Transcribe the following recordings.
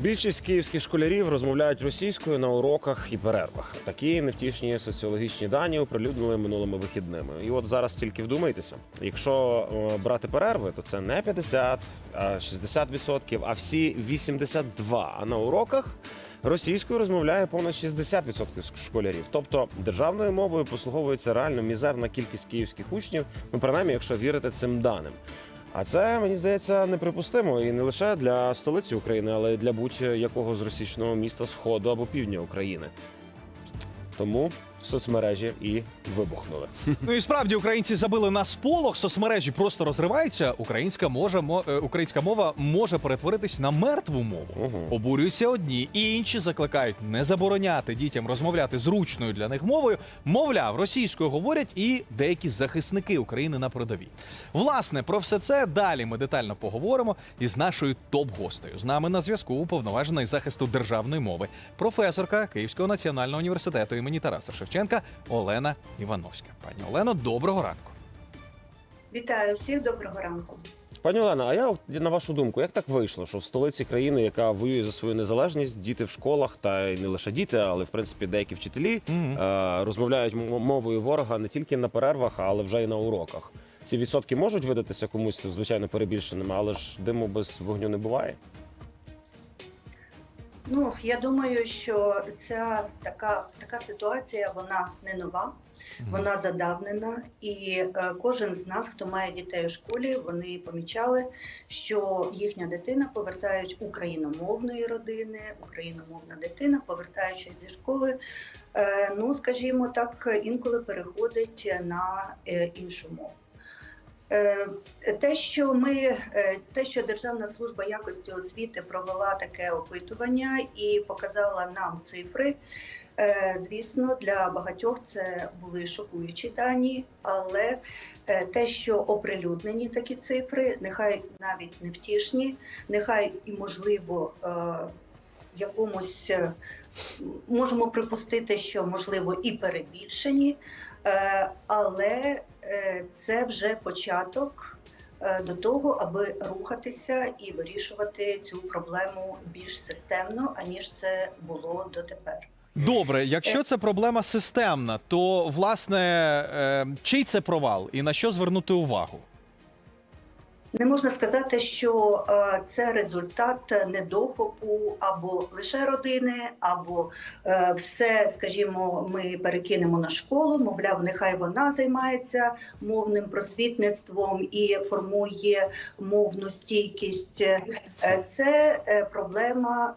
Більшість київських школярів розмовляють російською на уроках і перервах. Такі невтішні соціологічні дані оприлюднили минулими вихідними. І от зараз тільки вдумайтеся, якщо е, брати перерви, то це не 50, а 60%, а всі 82. А на уроках російською розмовляє понад 60% школярів. Тобто державною мовою послуговується реально мізерна кількість київських учнів. Ну принаймні, якщо вірити цим даним. А це мені здається неприпустимо і не лише для столиці України, але й для будь-якого з російського міста сходу або півдня України. Тому соцмережі і вибухнули. Ну і справді українці забили на сполох, соцмережі просто розриваються. Українська може мо- е, українська мова може перетворитись на мертву мову. Обурюються одні, і інші закликають не забороняти дітям розмовляти зручною для них мовою. Мовляв, російською говорять і деякі захисники України на передовій. Власне, про все це далі ми детально поговоримо із нашою топ-гостею. З нами на зв'язку уповноважена із захисту державної мови, професорка Київського національного університету імені Тараса Шевченка Олена Івановська. Пані Олено, доброго ранку. Вітаю всіх, доброго ранку. Пані Олена, а я на вашу думку, як так вийшло, що в столиці країни, яка воює за свою незалежність, діти в школах, та й не лише діти, але в принципі деякі вчителі Мгм. е, розмовляють м- мовою ворога не тільки на перервах, але вже й на уроках. Ці відсотки можуть видатися комусь звичайно перебільшеними, але ж диму без вогню не буває. Ну я думаю, що ця така, така ситуація вона не нова, вона задавнена, і е, кожен з нас, хто має дітей у школі, вони помічали, що їхня дитина, повертаючи україномовної родини, україномовна дитина, повертаючись зі школи, е, ну скажімо так, інколи переходить на е, іншу мову. Е, Те, що ми, е, те, що Державна служба якості освіти провела таке опитування і показала нам цифри. е, Звісно, для багатьох це були шокуючі дані, але те, що оприлюднені такі цифри, нехай навіть не втішні, нехай і можливо якомусь можемо припустити, що можливо і перебільшені, але е, це вже початок е, до того, аби рухатися і вирішувати цю проблему більш системно, аніж це було дотепер. Добре, якщо це проблема системна, то власне е, чий це провал і на що звернути увагу? Не можна сказати, що е, це результат недохопу або лише родини, або е, все, скажімо, ми перекинемо на школу. Мовляв, нехай вона займається мовним просвітництвом і формує мовну стійкість. Е, Це проблема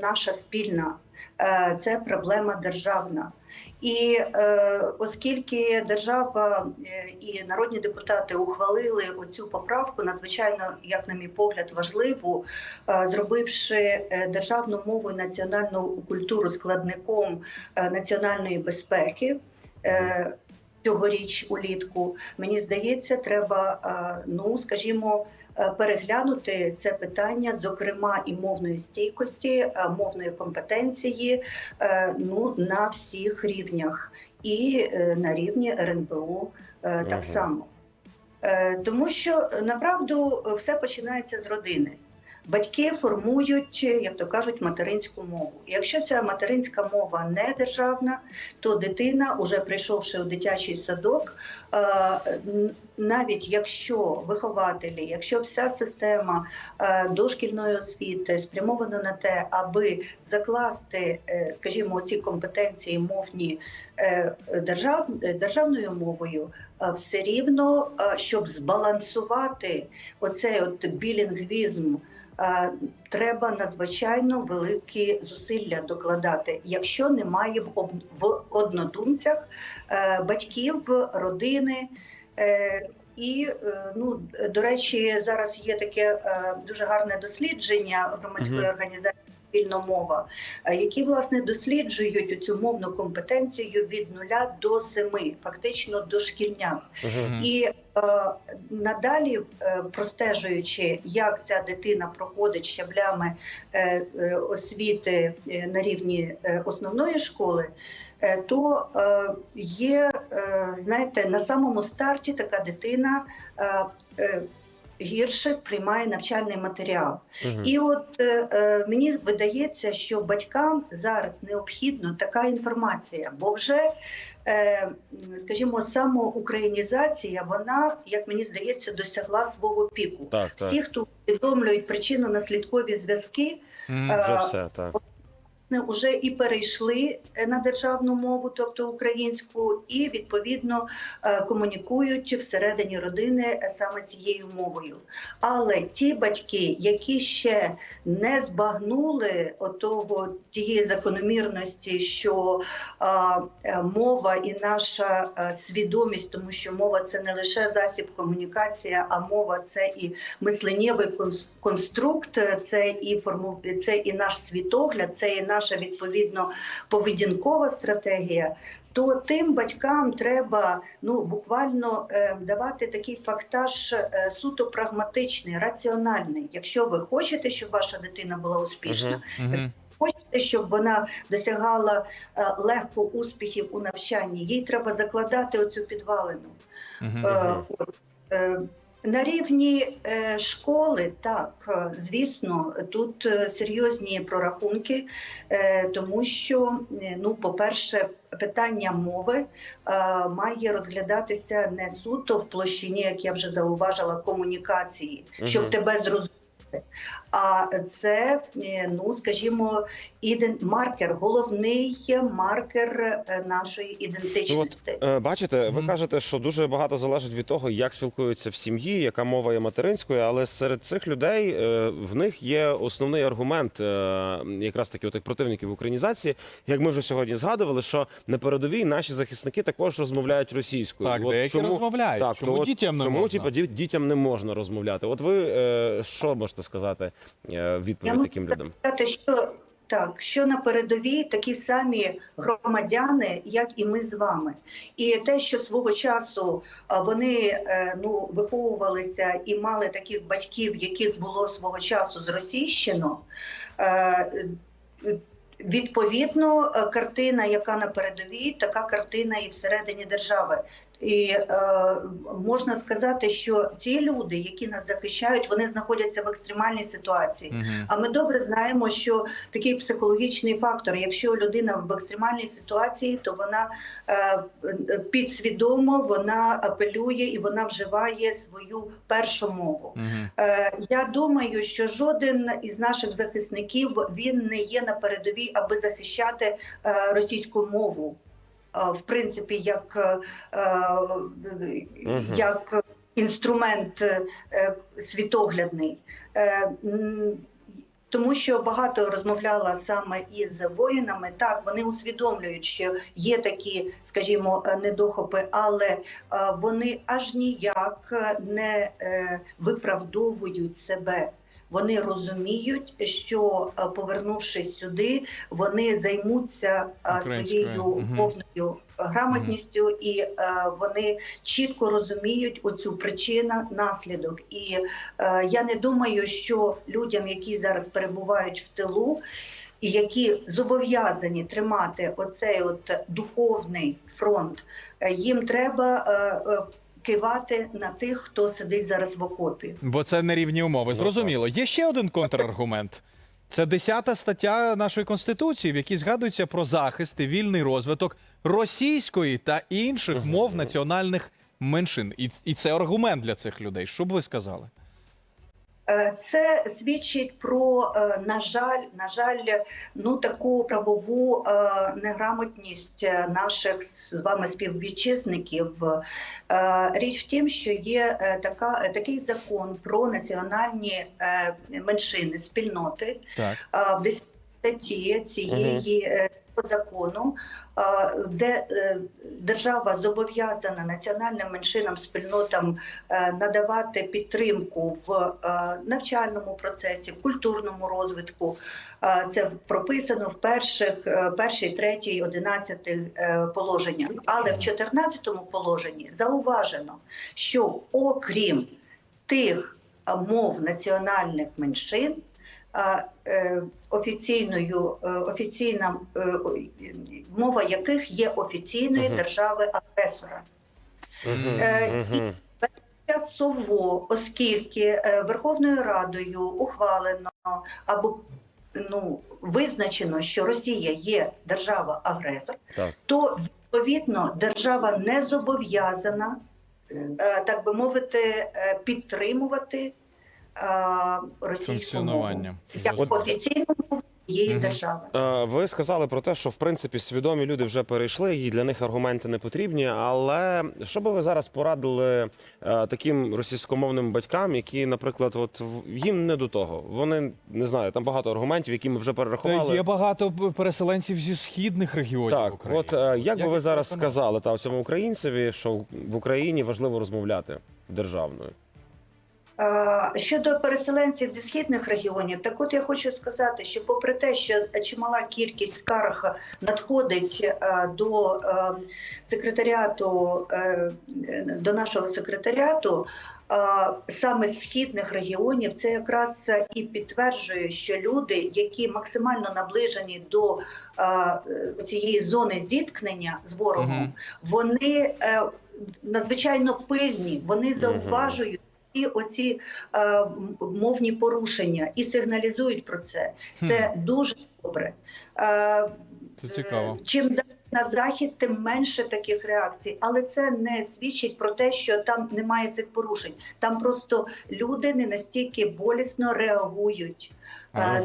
наша спільна, е, це проблема державна. І е, оскільки держава е, і народні депутати ухвалили оцю поправку, надзвичайно, як на мій погляд, важливу, е, зробивши е, державну мову і національну культуру складником е, національної безпеки. Е, Цьогоріч улітку мені здається, треба е, ну скажімо е, переглянути це питання, зокрема і мовної стійкості, е, мовної компетенції, е, ну на всіх рівнях, і е, на рівні РНБУ е, так само. Е, Тому що е, направду е, все починається з родини. Батьки формують, е, як то кажуть, материнську мову. І Якщо ця материнська мова не державна, то дитина, уже прийшовши у дитячий садок, е, навіть якщо вихователі, якщо вся система е, дошкільної освіти спрямована на те, аби закласти, е, скажімо, ці компетенції мовні е, держав, державною мовою, все рівно, щоб збалансувати оцей от білінгвізм. Треба надзвичайно великі зусилля докладати, якщо немає в однодумцях батьків, родини. Е, І е, ну до речі, зараз є таке е, дуже гарне дослідження громадської організації спільна мова, які власне досліджують цю мовну компетенцію від нуля до семи, фактично дошкільняк. Мгм. І е, надалі, е, простежуючи, як ця дитина проходить щаблями е, е, освіти е, на рівні е, основної школи, то е, є, е, знаєте, на самому старті така дитина. е, е, гірше сприймає навчальний матеріал. І от е, е, мені видається, що батькам зараз необхідна така інформація, бо вже, е, скажімо, самоукраїнізація, вона, як мені здається, досягла свого піку. Так, так. Всі, хто усвідомлюють причинно-наслідкові зв'язки, Мгм. Е, Вже все так. Вже і перейшли е, на державну мову, тобто українську, і відповідно е, комунікують всередині родини е, саме цією мовою. Але ті батьки, які ще не збагнули отого тієї закономірності, що а, мова і наша свідомість, тому що мова це не лише засіб комунікації, а мова це і мисленнєвий конструкт, це і форму, це і наш світогляд, це і наша відповідно поведінкова стратегія. То тим батькам треба ну буквально е, давати такий фактаж е, суто прагматичний, раціональний. Якщо ви хочете, щоб ваша дитина була успішна, Мгм. Мгм. хочете, щоб вона досягала е, легко успіхів у навчанні, їй треба закладати оцю підвалину. Е, е, На рівні е, школи, так, е, звісно, тут е, серйозні прорахунки, тому що, ну, по-перше, питання мови має розглядатися не суто в площині, як я вже зауважила, комунікації, щоб угу. тебе зрозуміти. А це, е, ну скажімо, іден маркер, головний маркер е, нашої ідентичності. Е, Бачите, ви кажете, що дуже багато залежить від того, як спілкуються в сім'ї, яка мова є материнською, але серед цих людей в них є основний аргумент, якраз таки у тих противників українізації, як ми вже сьогодні згадували, що на передовій наші захисники також розмовляють російською. Так, от деякі чому- розмовляють. Так, чому то дітям не чому можна? типу, дітям не можна розмовляти? От ви що можете сказати е, в Я таким людям? сказати, що так, що на передовій такі самі громадяни, як і ми з вами, і те, що свого часу вони е, ну виховувалися і мали таких батьків, яких було свого часу зросійщено. е, Відповідно, е, картина, яка на передовій, така картина і всередині держави. І е, можна сказати, що ці люди, які нас захищають, вони знаходяться в екстремальній ситуації. Мгм. А ми добре знаємо, що такий психологічний фактор, якщо людина в екстремальній ситуації, то вона е, підсвідомо вона апелює і вона вживає свою першу мову. Мгм. Е, Я думаю, що жоден із наших захисників він не є на передовій, аби захищати е, російську мову. Е, В принципі, як, е, як інструмент е, світоглядний. Е, Тому що багато розмовляла саме із воїнами. Так, вони усвідомлюють, що є такі, скажімо, е, недохопи, але е, вони аж ніяк не е, виправдовують себе. Вони розуміють, що е, повернувшись сюди, вони займуться е, своєю Мгм. мовною грамотністю, і е, вони чітко розуміють оцю причина наслідок. І я не думаю, що людям, які зараз перебувають в тилу, і які зобов'язані тримати оцей от духовний фронт, їм треба. Кивати на тих, хто сидить зараз в окопі. Бо це нерівні умови. Ну, Зрозуміло. Є ще один контраргумент. Це 10 стаття нашої конституції, в якій згадується про захист і вільний розвиток російської та інших мов національних меншин. І, і це аргумент для цих людей. Що б ви сказали? Е, Це свідчить про, е, на жаль, на жаль, ну таку правову е, неграмотність наших з вами співвітчизників. Річ в тім, що є така, такий закон про національні меншини, спільноти, Так. в 10 статті цієї е, закону, де е, держава зобов'язана національним меншинам спільнотам е, надавати підтримку в е, навчальному процесі, в культурному розвитку. Це прописано в перших першій, третій, одинадцятих положеннях. Але в 14-му положенні зауважено, що окрім тих мов національних меншин, а, е, офіційною е, офіційна е, мова яких є офіційної Мгм. держави агресора. Е, мгм. тимчасово, оскільки Верховною Радою ухвалено або ну визначено, що Росія є держава-агресор, то відповідно держава не зобов'язана, так би мовити, підтримувати російську мову Функціонування. як офіційну мову цієї Мгм. держави. Е, Ви сказали про те, що в принципі свідомі люди вже перейшли, і для них аргументи не потрібні. Але що би ви зараз порадили е, таким російськомовним батькам, які, наприклад, от їм не до того. Вони не знаю, там багато аргументів, які ми вже Та перерахували. є багато переселенців зі східних регіонів Так, України. от е, як би ви зараз сказали та цьому українцеві, що в Україні важливо розмовляти державною? Е, Щодо переселенців зі східних регіонів, так от я хочу сказати, що попри те, що чимала кількість скарг надходить е, до е, секретаріату, до нашого секретаріату, саме з східних регіонів, це якраз і підтверджує, що люди, які максимально наближені до цієї зони зіткнення з ворогом, вони надзвичайно пильні, вони зауважують. І оці е, мовні порушення і сигналізують про це. Це дуже добре. Е, Це цікаво. е, Чим далі на захід, тим менше таких реакцій. Але це не свідчить про те, що там немає цих порушень. Там просто люди не настільки болісно реагують е, Ага.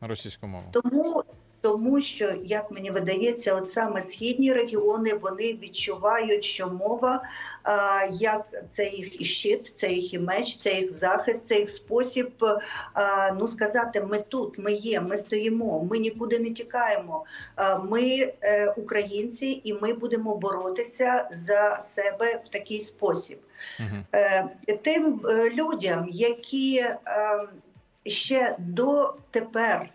на Російську мову. тому, тому що, як мені видається, от саме східні регіони вони відчувають, що мова а, як це їх і щит, це їх і меч, це їх захист, це їх спосіб а, ну сказати: ми тут, ми є, ми стоїмо, ми нікуди не тікаємо. А, ми е, українці, і ми будемо боротися за себе в такий спосіб. Е, тим е, людям, які е, ще дотепер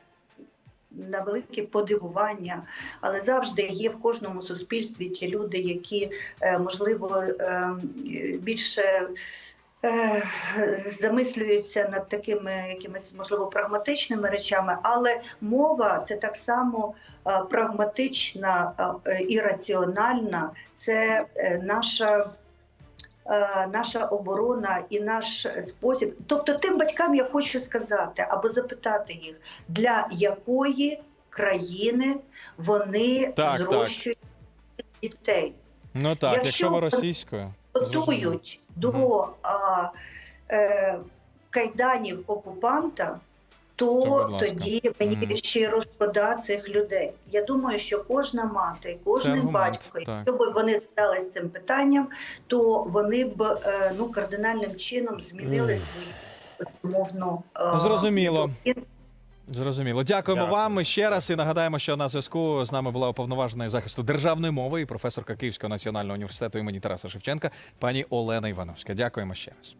на велике подивування, але завжди є в кожному суспільстві ті люди, які е, можливо е, більше. е, Замислюються над такими якимись можливо прагматичними речами, але мова це так само прагматична і раціональна. Це наша наша оборона і наш спосіб. Тобто, тим батькам я хочу сказати або запитати їх, для якої країни вони Так, так. зрощують дітей, Ну так, Якщо якщо ви російською. готують до а, е, кайданів окупанта. То, То тоді мені Мгм. щиро шкода цих людей. Я думаю, що кожна мати, кожен батько, якщо б вони задались цим питанням, то вони б е, ну кардинальним чином змінили Мгм. свою мовну е, Зрозуміло. Зрозуміло. Дякуємо Дякую. вам ще раз і нагадаємо, що на зв'язку з нами була уповноважена із захисту державної мови і професорка Київського національного університету імені Тараса Шевченка, пані Олена Івановська. Дякуємо ще раз.